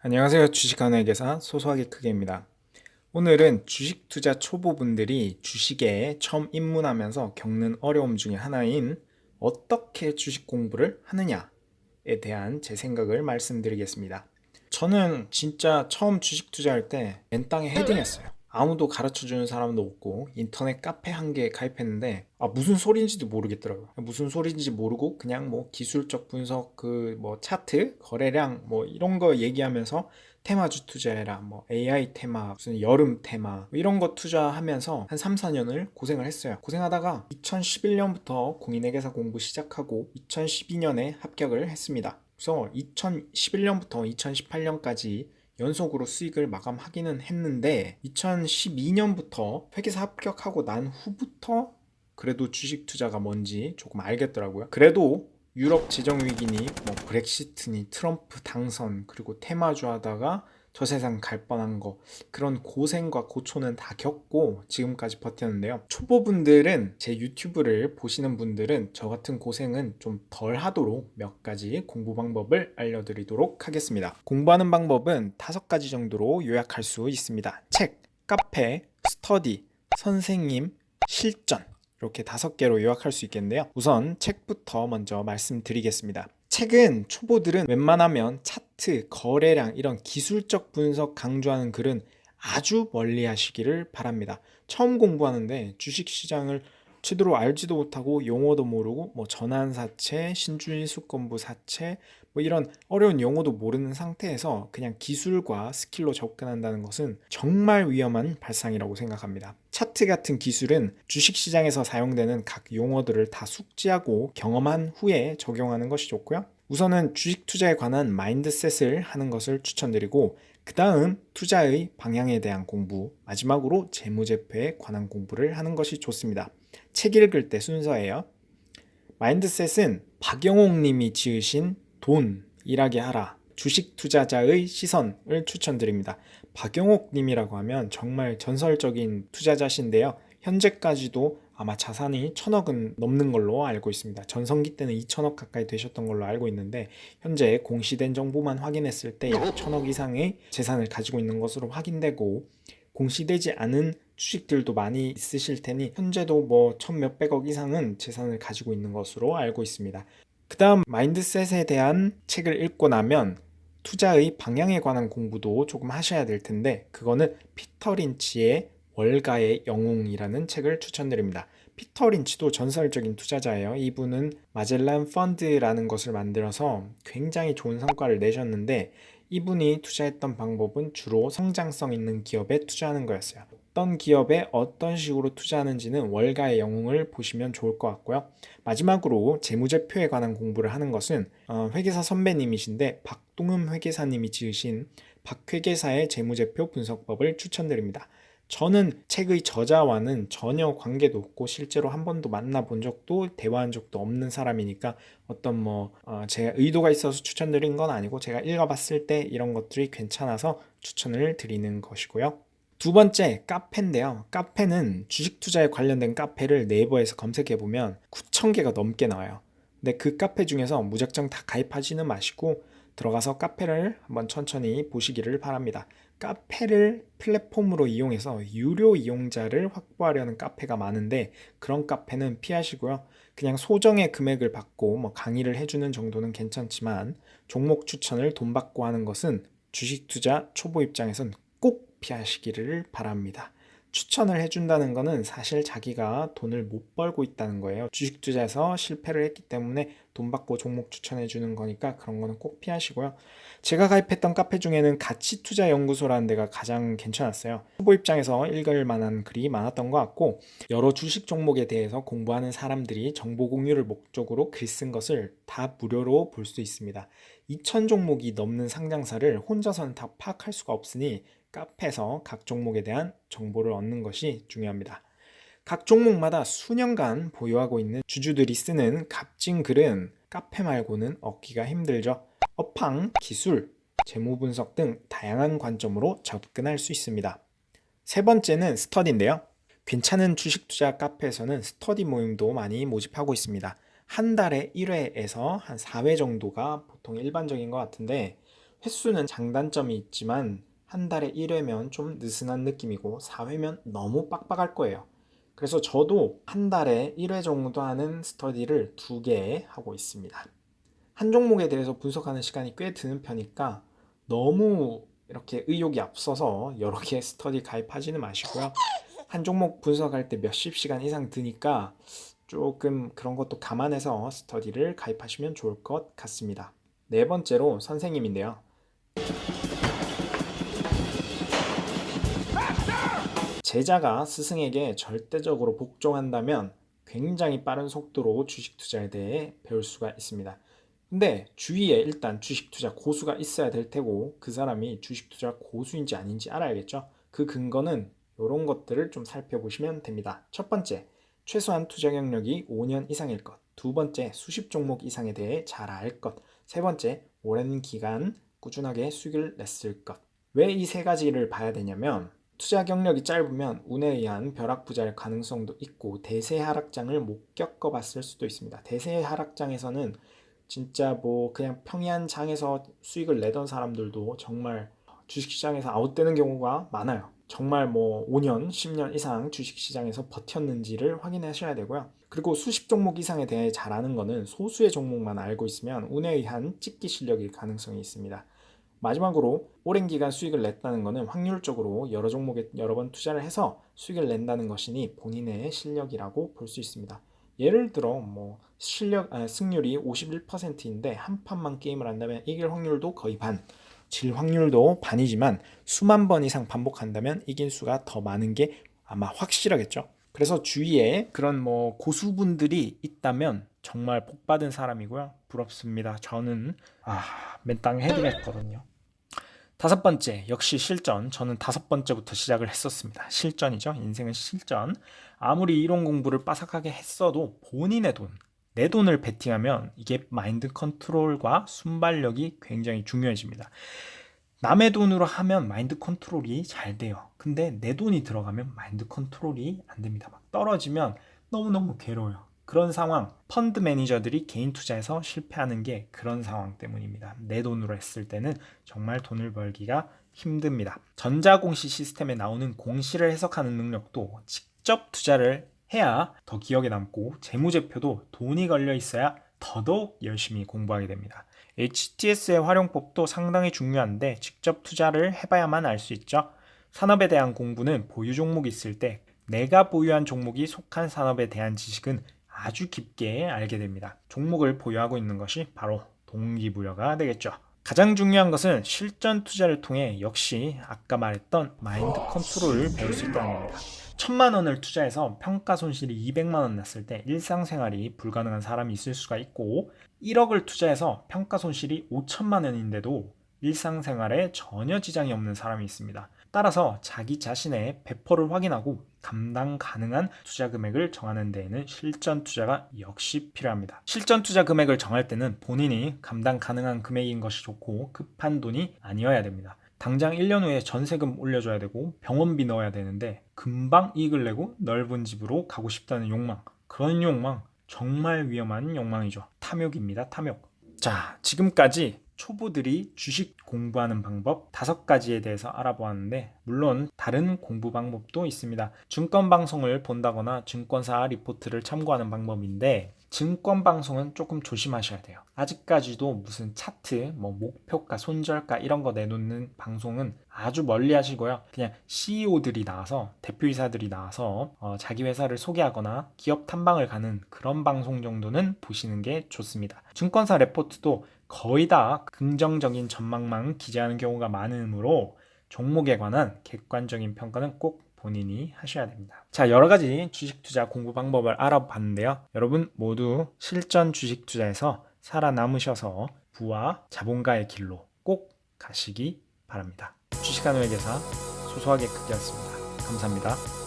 안녕하세요. 주식하는 계산 소소하게 크게입니다. 오늘은 주식 투자 초보분들이 주식에 처음 입문하면서 겪는 어려움 중에 하나인 어떻게 주식 공부를 하느냐에 대한 제 생각을 말씀드리겠습니다. 저는 진짜 처음 주식 투자할 때 맨땅에 헤딩했어요. 아무도 가르쳐 주는 사람도 없고 인터넷 카페 한 개 가입했는데 아 무슨 소리인지도 모르겠더라고요. 무슨 소리인지 모르고 그냥 뭐 기술적 분석 그 뭐 차트 거래량 뭐 이런 거 얘기하면서 테마주 투자해라 뭐 AI 테마 무슨 여름 테마 뭐 이런 거 투자하면서 한 3, 4년을 고생을 했어요. 고생하다가 2011년부터 공인회계사 공부 시작하고 2012년에 합격을 했습니다. 그래서 2011년부터 2018년까지 연속으로 수익을 마감하기는 했는데 2012년부터 회계사 합격하고 난 후부터 그래도 주식 투자가 뭔지 조금 알겠더라고요. 그래도 유럽 재정 위기니 뭐 브렉시트니 트럼프 당선 그리고 테마주 하다가 저 세상 갈 뻔한 거 그런 고생과 고초는 다 겪고 지금까지 버텼는데요. 초보분들은 제 유튜브를 보시는 분들은 저 같은 고생은 좀 덜 하도록 몇 가지 공부 방법을 알려드리도록 하겠습니다. 공부하는 방법은 다섯 가지 정도로 요약할 수 있습니다. 책, 카페, 스터디, 선생님, 실전 이렇게 다섯 개로 요약할 수 있겠는데요. 우선 책부터 먼저 말씀드리겠습니다. 책은 초보들은 웬만하면 차트, 거래량 이런 기술적 분석 강조하는 글은 아주 멀리 하시기를 바랍니다. 처음 공부하는데 주식 시장을 제대로 알지도 못하고 용어도 모르고 뭐 전환사채, 신주인수권부 사채 뭐 이런 어려운 용어도 모르는 상태에서 그냥 기술과 스킬로 접근한다는 것은 정말 위험한 발상이라고 생각합니다. 차트 같은 기술은 주식 시장에서 사용되는 각 용어들을 다 숙지하고 경험한 후에 적용하는 것이 좋고요. 우선은 주식 투자에 관한 마인드셋을 하는 것을 추천드리고 그 다음 투자의 방향에 대한 공부, 마지막으로 재무제표에 관한 공부를 하는 것이 좋습니다. 책 읽을 때 순서예요. 마인드셋은 박영옥 님이 지으신 돈 일하게 하라. 주식 투자자의 시선을 추천드립니다. 박영옥 님이라고 하면 정말 전설적인 투자자신데요. 현재까지도 아마 자산이 천억은 넘는 걸로 알고 있습니다. 전성기 때는 2천억 가까이 되셨던 걸로 알고 있는데 현재 공시된 정보만 확인했을 때 약 천억 이상의 재산을 가지고 있는 것으로 확인되고 공시되지 않은 주식들도 많이 있으실 테니 현재도 뭐 천 몇백억 이상은 재산을 가지고 있는 것으로 알고 있습니다. 그 다음 마인드셋에 대한 책을 읽고 나면 투자의 방향에 관한 공부도 조금 하셔야 될 텐데 그거는 피터 린치의 월가의 영웅이라는 책을 추천드립니다. 피터 린치도 전설적인 투자자예요. 이분은 마젤란 펀드라는 것을 만들어서 굉장히 좋은 성과를 내셨는데 이분이 투자했던 방법은 주로 성장성 있는 기업에 투자하는 거였어요. 어떤 기업에 어떤 식으로 투자하는지는 월가의 영웅을 보시면 좋을 것 같고요. 마지막으로 재무제표에 관한 공부를 하는 것은 어, 회계사 선배님이신데 박동흠 회계사님이 지으신 박회계사의 재무제표 분석법을 추천드립니다. 저는 책의 저자와는 전혀 관계도 없고 실제로 한 번도 만나본 적도 대화한 적도 없는 사람이니까 어떤 뭐 어, 제가 의도가 있어서 추천드린 건 아니고 제가 읽어봤을 때 이런 것들이 괜찮아서 추천을 드리는 것이고요. 두 번째 카페인데요. 카페는 주식 투자에 관련된 카페를 네이버에서 검색해 보면 9천 개가 넘게 나와요. 근데 그 카페 중에서 무작정 다 가입하지는 마시고 들어가서 카페를 한번 천천히 보시기를 바랍니다. 카페를 플랫폼으로 이용해서 유료 이용자를 확보하려는 카페가 많은데 그런 카페는 피하시고요. 그냥 소정의 금액을 받고 뭐 강의를 해주는 정도는 괜찮지만 종목 추천을 돈 받고 하는 것은 주식 투자 초보 입장에선 꼭 피하시기를 바랍니다. 추천을 해준다는 것은 사실 자기가 돈을 못 벌고 있다는 거예요. 주식 투자에서 실패를 했기 때문에 돈 받고 종목 추천해 주는 거니까 그런 거는 꼭 피하시고요. 제가 가입했던 카페 중에는 가치 투자 연구소라는 데가 가장 괜찮았어요. 후보 입장에서 읽을 만한 글이 많았던 것 같고 여러 주식 종목에 대해서 공부하는 사람들이 정보 공유를 목적으로 글 쓴 것을 다 무료로 볼 수 있습니다. 2천 종목이 넘는 상장사를 혼자서는 다 파악할 수가 없으니 카페에서 각 종목에 대한 정보를 얻는 것이 중요합니다. 각 종목마다 수년간 보유하고 있는 주주들이 쓰는 값진 글은 카페 말고는 얻기가 힘들죠. 업황, 기술, 재무 분석 등 다양한 관점으로 접근할 수 있습니다. 세 번째는 스터디인데요. 괜찮은 주식 투자 카페에서는 스터디 모임도 많이 모집하고 있습니다. 한 달에 1회에서 한 4회 정도가 보통 일반적인 것 같은데 횟수는 장단점이 있지만 한 달에 1회면 좀 느슨한 느낌이고 4회면 너무 빡빡할 거예요. 그래서 저도 한 달에 1회 정도 하는 스터디를 두 개 하고 있습니다. 한 종목에 대해서 분석하는 시간이 꽤 드는 편이니까 너무 이렇게 의욕이 앞서서 여러 개 스터디 가입하지는 마시고요. 한 종목 분석할 때 몇십 시간 이상 드니까 조금 그런 것도 감안해서 스터디를 가입하시면 좋을 것 같습니다. 네 번째로 선생님인데요. 제자가 스승에게 절대적으로 복종한다면 굉장히 빠른 속도로 주식 투자에 대해 배울 수가 있습니다. 근데 주위에 일단 주식 투자 고수가 있어야 될 테고 그 사람이 주식 투자 고수인지 아닌지 알아야겠죠. 그 근거는 이런 것들을 좀 살펴보시면 됩니다. 첫 번째, 최소한 투자 경력이 5년 이상일 것. 두 번째, 수십 종목 이상에 대해 잘 알 것. 세 번째, 오랜 기간 꾸준하게 수익을 냈을 것. 왜 이 세 가지를 봐야 되냐면 투자 경력이 짧으면 운에 의한 벼락 부자일 가능성도 있고 대세 하락장을 못 겪어봤을 수도 있습니다. 대세 하락장에서는 진짜 뭐 그냥 평이한 장에서 수익을 내던 사람들도 정말 주식시장에서 아웃되는 경우가 많아요. 정말 뭐 5년, 10년 이상 주식시장에서 버텼는지를 확인하셔야 되고요. 그리고 수십 종목 이상에 대해 잘 아는 거는 소수의 종목만 알고 있으면 운에 의한 찍기 실력일 가능성이 있습니다. 마지막으로 오랜 기간 수익을 냈다는 것은 확률적으로 여러 종목에 여러 번 투자를 해서 수익을 낸다는 것이니 본인의 실력이라고 볼 수 있습니다. 예를 들어 뭐 실력 아, 승률이 51%인데 한 판만 게임을 한다면 이길 확률도 거의 반, 질 확률도 반이지만 수만 번 이상 반복한다면 이긴 수가 더 많은 게 아마 확실하겠죠. 그래서 주위에 그런 뭐 고수분들이 있다면 정말 복 받은 사람이고요. 부럽습니다. 저는 아, 맨땅 해드렸거든요. 다섯 번째, 역시 실전. 저는 다섯 번째부터 시작을 했었습니다. 실전이죠. 인생은 실전. 아무리 이론 공부를 빠삭하게 했어도 본인의 돈, 내 돈을 베팅하면 이게 마인드 컨트롤과 순발력이 굉장히 중요해집니다. 남의 돈으로 하면 마인드 컨트롤이 잘 돼요. 근데 내 돈이 들어가면 마인드 컨트롤이 안 됩니다. 막 떨어지면 너무너무 괴로워요. 그런 상황, 펀드 매니저들이 개인 투자에서 실패하는 게 그런 상황 때문입니다. 내 돈으로 했을 때는 정말 돈을 벌기가 힘듭니다. 전자공시 시스템에 나오는 공시를 해석하는 능력도 직접 투자를 해야 더 기억에 남고 재무제표도 돈이 걸려 있어야 더더욱 열심히 공부하게 됩니다. HTS의 활용법도 상당히 중요한데 직접 투자를 해봐야만 알 수 있죠. 산업에 대한 공부는 보유 종목이 있을 때 내가 보유한 종목이 속한 산업에 대한 지식은 아주 깊게 알게 됩니다. 종목을 보유하고 있는 것이 바로 동기부여가 되겠죠. 가장 중요한 것은 실전 투자를 통해 역시 아까 말했던 마인드 컨트롤을 배울 수 있다는 겁니다. 천만 원을 투자해서 평가 손실이 200만 원 났을 때 일상생활이 불가능한 사람이 있을 수가 있고 1억을 투자해서 평가 손실이 5천만 원인데도 일상생활에 전혀 지장이 없는 사람이 있습니다. 따라서 자기 자신의 배포를 확인하고 감당 가능한 투자 금액을 정하는 데에는 실전 투자가 역시 필요합니다. 실전 투자 금액을 정할 때는 본인이 감당 가능한 금액인 것이 좋고 급한 돈이 아니어야 됩니다. 당장 1년 후에 전세금 올려줘야 되고 병원비 넣어야 되는데 금방 이익을 내고 넓은 집으로 가고 싶다는 욕망. 그런 욕망 정말 위험한 욕망이죠. 탐욕입니다. 탐욕. 자, 지금까지 초보들이 주식 공부하는 방법 다섯 가지에 대해서 알아보았는데 물론 다른 공부 방법도 있습니다. 증권 방송을 본다거나 증권사 리포트를 참고하는 방법인데 증권 방송은 조금 조심하셔야 돼요. 아직까지도 무슨 차트, 뭐 목표가, 손절가 이런 거 내놓는 방송은 아주 멀리 하시고요. 그냥 CEO들이 나와서 대표이사들이 나와서 어, 자기 회사를 소개하거나 기업 탐방을 가는 그런 방송 정도는 보시는 게 좋습니다. 증권사 레포트도 거의 다 긍정적인 전망만 기재하는 경우가 많으므로 종목에 관한 객관적인 평가는 꼭 본인이 하셔야 됩니다. 자, 여러 가지 주식 투자 공부 방법을 알아봤는데요. 여러분 모두 실전 주식 투자에서 살아남으셔서 부와 자본가의 길로 꼭 가시기 바랍니다. 주식하는 회계사 소소하게 크기였습니다. 감사합니다.